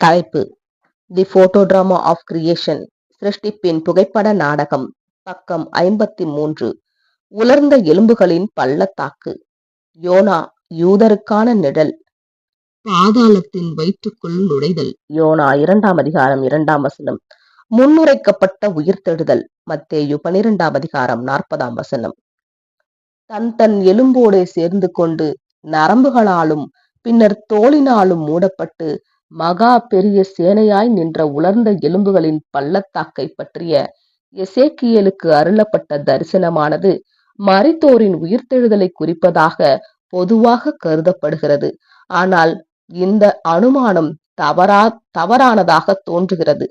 தலைப்பு. தி போட்டோடிராமா of creation சிருஷ்டிப்பின் புகைப்பட நாடகம். பக்கம் ஐம்பத்தி மூன்று உலர்ந்த எலும்புகளின் பள்ளத்தாக்கு. யோனா யூதருக்கான நிழல். பாதாளத்தின் வயிற்றுக்குள் நுழைதல். யோனா இரண்டாம் அதிகாரம் இரண்டாம் வசனம். முன்னுரைக்கப்பட்ட உயிர்த்தெழுதல் மத்தேயு பனிரெண்டாம் அதிகாரம் நாற்பதாம் வசனம். தன் தன் எலும்போடு சேர்ந்து கொண்டு நரம்புகளாலும் பின்னர் தோளினாலும் மூடப்பட்டு மகா பெரிய சேனையாய் நின்ற உலர்ந்த எலும்புகளின் பள்ளத்தாக்கை பற்றிய எசேக்கியலுக்கு அருளப்பட்ட தரிசனமானது மரித்தோரின் உயிர்த்தெழுதலை குறிப்பதாக பொதுவாக கருதப்படுகிறது. ஆனால் இந்த அனுமானம் தவறா தவறானதாக தோன்றுகிறது.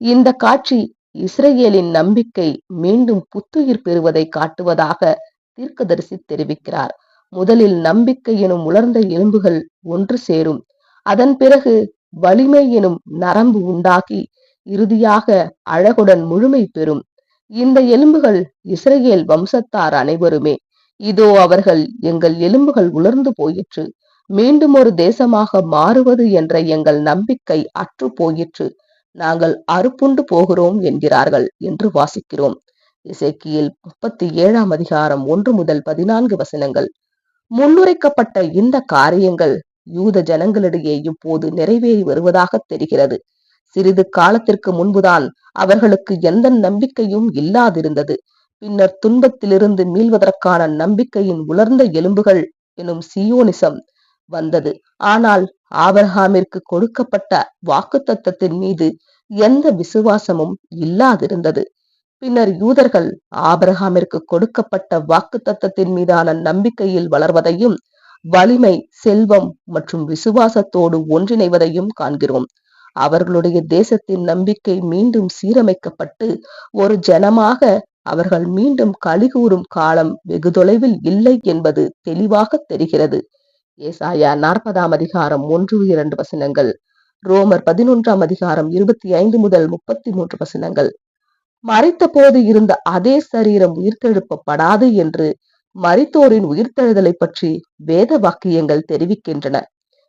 இந்த காட்சி இஸ்ரேலின் நம்பிக்கை மீண்டும் புத்துயிர் பெறுவதை காட்டுவதாக தீர்க்கதரிசி தெரிவிக்கிறார். முதலில் நம்பிக்கை எனும் உலர்ந்த எலும்புகள் ஒன்று சேரும். அதன் பிறகு வலிமை எனும் நரம்பு உண்டாகி இறுதியாக அழகுடன் முழுமை பெறும். இந்த எலும்புகள் இஸ்ரேல் வம்சத்தார் அனைவருமே. இதோ அவர்கள் எங்கள் எலும்புகள் உலர்ந்து போயிற்று. மீண்டும் ஒரு தேசமாக மாறுவது என்ற எங்கள் நம்பிக்கை அற்று போயிற்று. நாங்கள் அறுப்புண்டு போகிறோம் என்கிறார்கள் என்று வாசிக்கிறோம். இசைக்கியில் முப்பத்தி ஏழாம் அதிகாரம் ஒன்று முதல் பதினான்கு வசனங்கள். முன்னுரைக்கப்பட்ட இந்த காரியங்கள் யூத ஜனங்களிடையே இப்போது நிறைவேறி வருவதாக தெரிகிறது. சிறிது காலத்திற்கு முன்புதான் அவர்களுக்கு எந்த நம்பிக்கையும் இல்லாதிருந்தது. பின்னர் துன்பத்திலிருந்து மீள்வதற்கான நம்பிக்கையின் உலர்ந்த எலும்புகள் எனும் சியோனிசம் வந்தது. ஆனால் ஆபரகாமிற்கு கொடுக்கப்பட்ட வாக்கு தத்தத்தின் மீது எந்த விசுவாசமும் இல்லாதிருந்தது. பின்னர் யூதர்கள் ஆபரஹாமிற்கு கொடுக்கப்பட்ட வாக்கு தத்தத்தின் மீதான நம்பிக்கையில் வளர்வதையும் வலிமை செல்வம் மற்றும் விசுவாசத்தோடு ஒன்றிணைவதையும் காண்கிறோம். அவர்களுடைய தேசத்தின் நம்பிக்கை மீண்டும் சீரமைக்கப்பட்டு ஒரு ஜனமாக அவர்கள் மீண்டும் கலிகூறும் காலம் வெகு தொலைவில் இல்லை என்பது தெளிவாக தெரிகிறது. ஏசாயா நாற்பதாம் அதிகாரம் ஒன்று இரண்டு வசனங்கள். ரோமர் பதினொன்றாம் அதிகாரம் இருபத்தி ஐந்து முதல் முப்பத்தி மூன்று வசனங்கள். மறைத்த போது இருந்த அதே சரீரம் உயிர்த்தெழுப்பப்படாது என்று மரித்தோரின் உயிர்த்தெழுதலை பற்றி வேத வாக்கியங்கள் தெரிவிக்கின்றன.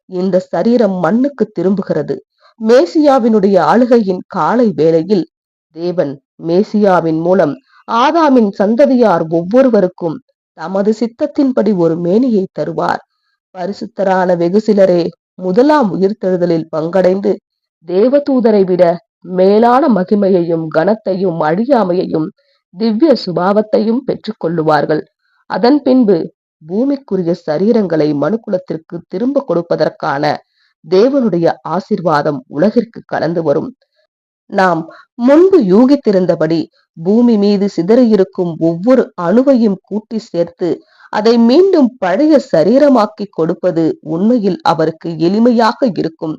இந்த சரீரம் மண்ணுக்கு திரும்புகிறது. மேசியாவினுடைய ஆளுகையின் காலை வேளையில் தேவன் மேசியாவின் மூலம் ஆதாமின் சந்ததியார் ஒவ்வொருவருக்கும் தமது சித்தத்தின்படி ஒரு மேனியை தருவார். பரிசுத்தரான வெகு சிலரே முதலாம் உயிர்த்தெழுதலில் பங்கடைந்து தேவதூதரை விட மேலான மகிமையையும் கனத்தையும் அழியாமையையும் திவ்ய சுபாவத்தையும் பெற்றுக்கொள்ளுவார்கள் அதன் பின்பு பூமிக்குரிய சரீரங்களை மனுக்குலத்திற்கு திரும்ப கொடுப்பதற்கான தேவனுடைய ஆசிர்வாதம் உலகிற்கு கலந்து வரும். நாம் முன்பு யூகித்திருந்தபடி பூமி மீது சிதறியிருக்கும் ஒவ்வொரு அணுவையும் கூட்டி சேர்த்து அதை மீண்டும் பழைய சரீரமாக்கி கொடுப்பது உண்மையில் அவருக்கு எளிமையாக இருக்கும்.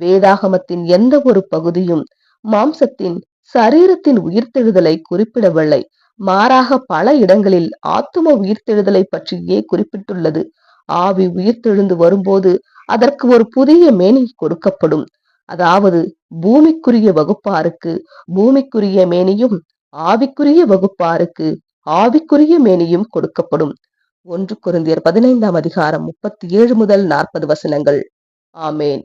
வேதாகமத்தின் எந்த ஒரு பகுதியும் மாம்சத்தின் சரீரத்தின் உயிர்த்தெழுதலை குறிப்பிடவில்லை. மாறாக பல இடங்களில் ஆத்தும உயிர்த்தெழுதலை பற்றியே குறிப்பிட்டுள்ளது. ஆவி உயிர்த்தெழுந்து வரும்போது அதற்கு ஒரு புதிய மேனி கொடுக்கப்படும். அதாவது பூமிக்குரிய வகுப்பாருக்கு பூமிக்குரிய மேனியும் ஆவிக்குரிய வகுப்பாருக்கு ஆவிக்குரிய மேனியும் கொடுக்கப்படும். ஒன்று குருந்தியர் பதினைந்தாம் அதிகாரம் முப்பத்தி ஏழு முதல் நாற்பது வசனங்கள். ஆமேன்.